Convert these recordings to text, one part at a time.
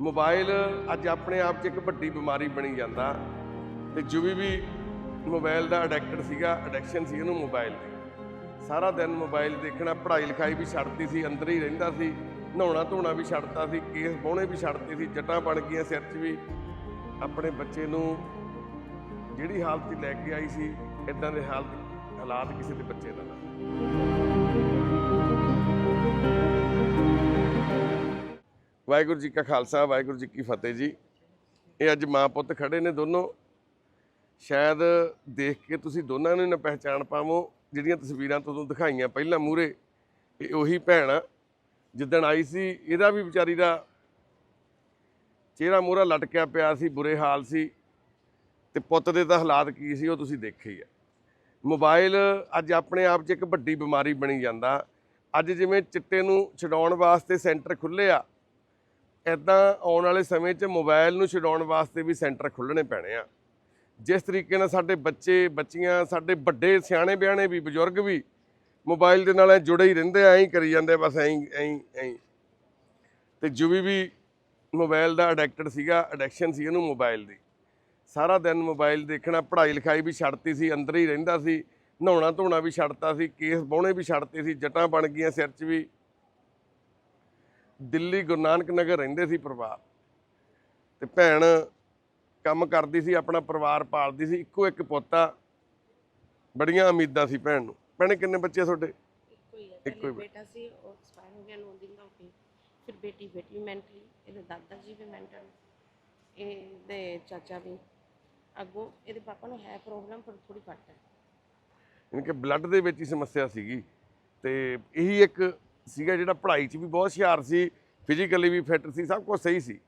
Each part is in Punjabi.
ਮੋਬਾਈਲ ਅੱਜ ਆਪਣੇ ਆਪ 'ਚ ਇੱਕ ਵੱਡੀ ਬਿਮਾਰੀ ਬਣੀ ਜਾਂਦਾ ਤੇ ਜੁਵੀ ਵੀ ਮੋਬਾਈਲ ਦਾ ਐਡਿਕਟਡ ਸੀਗਾ ਐਡਿਕਸ਼ਨ ਸੀ ਇਹਨੂੰ ਮੋਬਾਈਲ ਦੀ। ਸਾਰਾ ਦਿਨ ਮੋਬਾਈਲ ਦੇਖਣਾ, ਪੜ੍ਹਾਈ ਲਿਖਾਈ ਵੀ ਛੱਡਦੀ ਸੀ, ਅੰਦਰ ਹੀ ਰਹਿੰਦਾ ਸੀ, ਨਹਾਉਣਾ ਧੋਣਾ ਵੀ ਛੱਡਤਾ ਸੀ, ਕੇਸ ਬਾਹੁਣੇ ਵੀ ਛੱਡਤੇ ਸੀ, ਜੱਟਾਂ ਬਣ ਗਈਆਂ ਸਿਰ 'ਚ ਵੀ। ਆਪਣੇ ਬੱਚੇ ਨੂੰ ਜਿਹੜੀ ਹਾਲਤ ਲੈ ਕੇ ਆਈ ਸੀ ਇਦਾਂ ਦੇ ਹਾਲਤ, ਹਾਲਾਤ ਕਿਸੇ ਦੇ ਬੱਚੇ ਦਾ ਨਾ। ਵਾਹਿਗੁਰੂ ਜੀ ਕਾ ਖਾਲਸਾ, ਵਾਹਿਗੁਰੂ ਜੀ ਕੀ ਫਤਿਹ ਜੀ। ਇਹ ਅੱਜ ਮਾਂ ਪੁੱਤ ਖੜੇ ਨੇ ਦੋਨੋਂ। ਸ਼ਾਇਦ ਦੇਖ ਕੇ ਤੁਸੀਂ ਦੋਨਾਂ ਨੂੰ ਨਾ ਪਹਿਚਾਣ ਪਾਵੋ, ਜਿਹੜੀਆਂ ਤਸਵੀਰਾਂ ਤੁਹਾਨੂੰ ਦਿਖਾਈਆਂ ਪਹਿਲਾਂ ਮੂਰੇ ਇਹ ਉਹੀ ਭੈਣ ਆ, ਜਿੱਦਣ ਆਈ ਸੀ, ਇਹਦਾ ਵੀ ਵਿਚਾਰੀ ਦਾ ਚਿਹਰਾ ਮੂਹਰਾ ਲਟਕਿਆ ਪਿਆ ਸੀ, ਬੁਰੇ ਹਾਲ ਸੀ। ਤੇ ਪੁੱਤ ਦੇ ਤਾਂ ਹਾਲਾਤ ਕੀ ਸੀ, ਉਹ ਤੁਸੀਂ ਦੇਖੇ ਹੀ ਆ। ਮੋਬਾਈਲ ਅੱਜ ਆਪਣੇ ਆਪ 'ਚ ਇੱਕ ਵੱਡੀ ਬਿਮਾਰੀ ਬਣੀ ਜਾਂਦਾ। ਅੱਜ ਜਿਵੇਂ ਚਿੱਟੇ ਨੂੰ ਛਡਾਉਣ ਵਾਸਤੇ ਸੈਂਟਰ ਖੁੱਲੇ ਆ ਇਦਾਂ ਆਉਣ ਵਾਲੇ ਸਮੇਂ 'ਚ ਮੋਬਾਈਲ ਨੂੰ ਛਡਾਉਣ ਵਾਸਤੇ ਵੀ ਸੈਂਟਰ ਖੁੱਲਣੇ ਪੈਣੇ ਆ। ਜਿਸ ਤਰੀਕੇ ਨਾਲ ਸਾਡੇ ਬੱਚੇ, ਬੱਚੀਆਂ, ਸਾਡੇ ਵੱਡੇ, ਸਿਆਣੇ ਬਿਆਣੇ ਵੀ, ਬਜ਼ੁਰਗ ਵੀ ਮੋਬਾਈਲ ਦੇ ਨਾਲ ਜੁੜੇ ਹੀ ਰਹਿੰਦੇ ਆ, ਐਂ ਹੀ ਕਰੀ ਜਾਂਦੇ ਬਸ ਐਂ ਐਂ ਐਂ ਹੀ। ਤੇ ਜੁਵੀ ਵੀ ਮੋਬਾਈਲ ਦਾ ਐਡਿਕਟਡ ਸੀਗਾ ਐਡਿਕਸ਼ਨ ਸੀ ਇਹਨੂੰ ਮੋਬਾਈਲ ਦੀ। ਸਾਰਾ ਦਿਨ ਮੋਬਾਈਲ ਦੇਖਣਾ, ਪੜ੍ਹਾਈ ਲਿਖਾਈ ਵੀ ਛੱਡਤੀ ਸੀ, ਅੰਦਰ ਹੀ ਰਹਿੰਦਾ ਸੀ ਨਹਾਉਣਾ ਧੋਣਾ ਵੀ ਛੱਡਤਾ ਸੀ, ਕੇਸ ਬਾਹੁਣੇ ਵੀ ਛੱਡਤੇ ਸੀ, ਜੱਟਾਂ ਬਣ ਗਈਆਂ ਸਿਰ 'ਚ ਵੀ। ਦਿੱਲੀ ਗੁਰੂ ਨਾਨਕ ਨਗਰ ਰਹਿੰਦੇ ਸੀ ਪਰਿਵਾਰ। ਤੇ ਭੈਣ ਕੰਮ ਕਰਦੀ ਸੀ ਆਪਣਾ ਪਰਿਵਾਰ ਪਾਲਦੀ ਸੀ ਇੱਕੋ ਇੱਕ ਪੋਤਾ। ਬੜੀਆਂ ਉਮੀਦਾਂ ਸੀ ਭੈਣ ਨੂੰ। ਭੈਣੇ ਕਿੰਨੇ ਬੱਚੇ ਤੁਹਾਡੇ? ਇੱਕੋ ਹੀ ਹੈ ਇੱਕੋ ਪਹਿਲੇ ਹੀ ਬੇਟਾ ਸੀ ਉਹ ਐਕਸਪਾਇਰ ਹੋ ਗਿਆ 9 ਦਿਨ ਦਾ ਹੋ ਕੇ ਫਿਰ ਬੇਟੀ ਬੇਟੀ ਮੈਂਟਲੀ ਇਹਦੇ ਦਾਦਾ ਜੀ ਵੀ ਮੈਂਟਲ ਇਹਦੇ ਚਾਚਾ ਵੀ। ਅੱਗੋਂ ਇਹਦੇ ਪਾਪਾ ਨੂੰ ਹੈ ਪ੍ਰੋਬਲਮ ਪਰ ਥੋੜੀ ਘੱਟ ਹੈ। ਯਾਨੀ ਕਿ ਬਲੱਡ ਦੇ ਵਿੱਚ ਹੀ ਸਮੱਸਿਆ ਸੀਗੀ। ਤੇ ਇਹੀ ਇੱਕ ਸੀਗਾ ਜਿਹੜਾ ਪੜ੍ਹਾਈ 'ਚ ਵੀ ਬਹੁਤ ਹੁਸ਼ਿਆਰ ਸੀ ਫਿਜ਼ੀਕਲੀ ਵੀ ਫਿੱਟ ਸੀ, ਸਭ ਕੁਝ ਸਹੀ ਸੀ।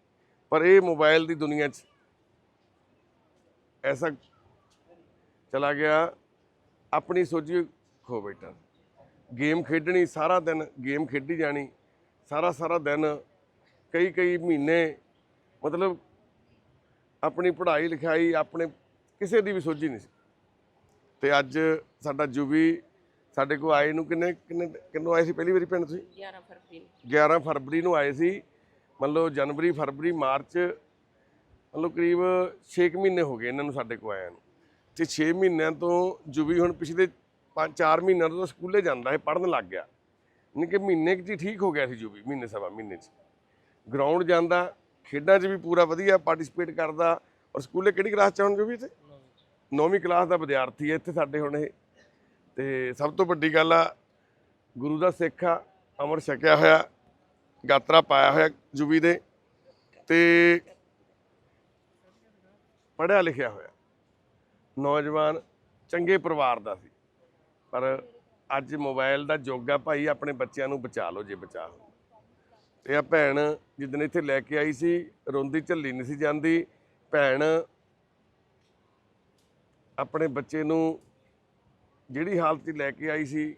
ਪਰ ਇਹ ਮੋਬਾਈਲ ਦੀ ਦੁਨੀਆ 'ਚ ਐਸਾ ਚਲਾ ਗਿਆ, ਆਪਣੀ ਸੋਝੀ ਖੋ ਬੈਠਾ। ਗੇਮ ਖੇਡਣੀ, ਸਾਰਾ ਦਿਨ ਗੇਮ ਖੇਡੀ ਜਾਣੀ, ਸਾਰਾ ਸਾਰਾ ਦਿਨ ਕਈ ਕਈ ਮਹੀਨੇ ਮਤਲਬ ਆਪਣੀ ਪੜ੍ਹਾਈ ਲਿਖਾਈ, ਆਪਣੇ ਕਿਸੇ ਦੀ ਵੀ ਸੋਝੀ ਨਹੀਂ ਸੀ। ਤੇ ਅੱਜ ਸਾਡਾ ਜੁਬੀ ਸਾਡੇ ਕੋਲ ਆਏ ਨੂੰ ਕਿੰਨੇ ਕਿੰਨੇ ਕਿੰਨੋਂ ਆਏ ਸੀ ਪਹਿਲੀ ਵਾਰੀ ਪਿੰਡ ਤੁਸੀਂ? 11 ਫਰਵਰੀ ਨੂੰ। 11 ਫਰਵਰੀ ਨੂੰ ਆਏ ਸੀ। ਮੰਨ ਲਓ ਜਨਵਰੀ ਫਰਵਰੀ ਮਾਰਚ ਮੰਨ ਲਓ ਕਰੀਬ 6 ਮਹੀਨੇ ਹੋ ਗਏ ਇਹਨਾਂ ਨੂੰ ਸਾਡੇ ਕੋਲ ਆਇਆਂ ਨੂੰ। ਤੇ 6 ਮਹੀਨਿਆਂ ਤੋਂ ਜੁਬੀ ਹੁਣ ਪਿਛਲੇ 5-4 ਮਹੀਨਿਆਂ ਤੋਂ ਸਕੂਲੇ ਜਾਂਦਾ ਹੈ ਪੜਨ ਲੱਗ ਗਿਆ। ਯਾਨੀ ਕਿ ਮਹੀਨੇ ਕੁ ਠੀਕ ਹੋ ਗਿਆ ਸੀ ਜੁਬੀ ਮਹੀਨੇ ਸਵਾ ਮਹੀਨੇ 'ਚ। ਗਰਾਊਂਡ ਜਾਂਦਾ ਖੇਡਾਂ 'ਚ ਵੀ ਪੂਰਾ ਵਧੀਆ ਪਾਰਟਿਸਿਪੇਟ ਕਰਦਾ। ਔਰ ਸਕੂਲੇ ਕਿਹੜੀ ਕਲਾਸ 'ਚ ਹੁਣ ਜੁਬੀ ਇੱਥੇ? ਨੌਵੀਂ ਕਲਾਸ ਦਾ ਵਿਦਿਆਰਥੀ ਹੈ ਇੱਥੇ ਸਾਡੇ ਹੁਣ ਇਹ। ਤੇ ਸਭ ਤੋਂ ਵੱਡੀ ਗੱਲ ਆ, ਗੁਰੂ ਦਾ ਸਿੱਖ ਆ, ਅਮਰ ਛਕਿਆ ਹੋਇਆ, ਗਾਤਰਾ ਪਾਇਆ ਹੋਇਆ ਜੁਬੀ ਦੇ ਤੇ ਪੜ੍ਹਿਆ ਲਿਖਿਆ ਹੋਇਆ। ਨੌਜਵਾਨ ਚੰਗੇ ਪਰਿਵਾਰ ਦਾ ਸੀ। ਪਰ ਅੱਜ ਮੋਬਾਈਲ ਦਾ ਯੁੱਗ ਆ, ਭਾਈ ਆਪਣੇ ਬੱਚਿਆਂ ਨੂੰ ਬਚਾ ਲਓ ਜੇ ਬਚਾ ਹੋ ਤੇ ਆ ਭੈਣ ਜਿੱਦਣ ਇੱਥੇ ਲੈ ਕੇ ਆਈ ਸੀ, ਰੋਂਦੀ ਝੱਲੀ ਨਹੀਂ ਸੀ ਜਾਂਦੀ, ਭੈਣ ਆਪਣੇ ਬੱਚੇ ਨੂੰ ਜਿਹੜੀ ਹਾਲਤ 'ਚ ਲੈ ਕੇ ਆਈ ਸੀ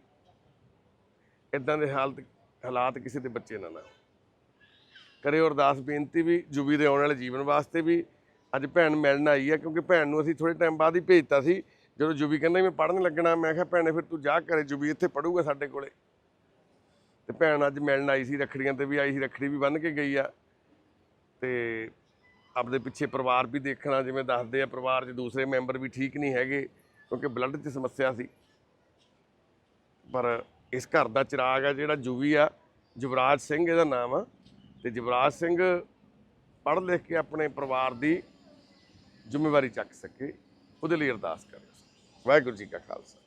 ਇਦਾਂ ਦੇ ਹਾਲਤ, ਹਾਲਾਤ ਕਿਸੇ ਦੇ ਬੱਚੇ ਨਾਲ ਨਾ। ਹੋਣ। ਕਰਿਓ ਅਰਦਾਸ ਬੇਨਤੀ ਵੀ ਜੁਬੀ ਦੇ ਆਉਣ ਵਾਲੇ ਜੀਵਨ ਵਾਸਤੇ ਵੀ ਅੱਜ ਭੈਣ ਮਿਲਣ ਆਈ ਹੈ ਕਿਉਂਕਿ ਭੈਣ ਨੂੰ ਅਸੀਂ ਥੋੜੇ ਟਾਈਮ ਬਾਅਦ ਹੀ ਭੇਜਤਾ ਸੀ। ਜਦੋਂ ਜੁਬੀ ਕਹਿੰਦਾ ਮੈਂ ਪੜ੍ਹਨ ਲੱਗਣਾ, ਮੈਂ ਕਿਹਾ ਭੈਣੇ ਫਿਰ ਤੂੰ ਜਾ ਕਰੇ ਜੁਬੀ ਇੱਥੇ ਪੜੂਗਾ ਸਾਡੇ ਕੋਲੇ। ਤੇ ਭੈਣ ਅੱਜ ਮਿਲਣ ਆਈ ਸੀ, ਰੱਖੜੀਆਂ ਤੇ ਵੀ ਆਈ ਸੀ, ਰੱਖੜੀ ਵੀ ਬੰਨ੍ਹ ਕੇ ਗਈ ਆ। ਤੇ ਆਪਦੇ ਪਿੱਛੇ ਪਰਿਵਾਰ ਵੀ ਦੇਖਣਾ, ਜਿਵੇਂ ਦੱਸਦੇ ਆ, ਪਰਿਵਾਰ 'ਚ ਦੂਸਰੇ ਮੈਂਬਰ ਵੀ ਠੀਕ ਨਹੀਂ ਹੈਗੇ। ਕਿਉਂਕਿ ਬਲੱਡ 'ਚ ਸਮੱਸਿਆ ਸੀ। ਪਰ ਇਸ ਘਰ ਦਾ ਚਿਰਾਗ ਆ ਜਿਹੜਾ ਜੁਵੀ ਆ, ਜੁਵਰਾਜ ਸਿੰਘ ਇਹਦਾ ਨਾਮ ਆ। ਤੇ ਜੁਵਰਾਜ ਸਿੰਘ ਪੜ੍ਹ ਲਿਖ ਕੇ ਆਪਣੇ ਪਰਿਵਾਰ ਦੀ ਜ਼ਿੰਮੇਵਾਰੀ ਚੱਕ ਸਕੇ, ਉਹਦੇ ਲਈ ਅਰਦਾਸ ਕਰਿਓ। ਵਾਹਿਗੁਰੂ ਜੀ ਕਾ ਖਾਲਸਾ।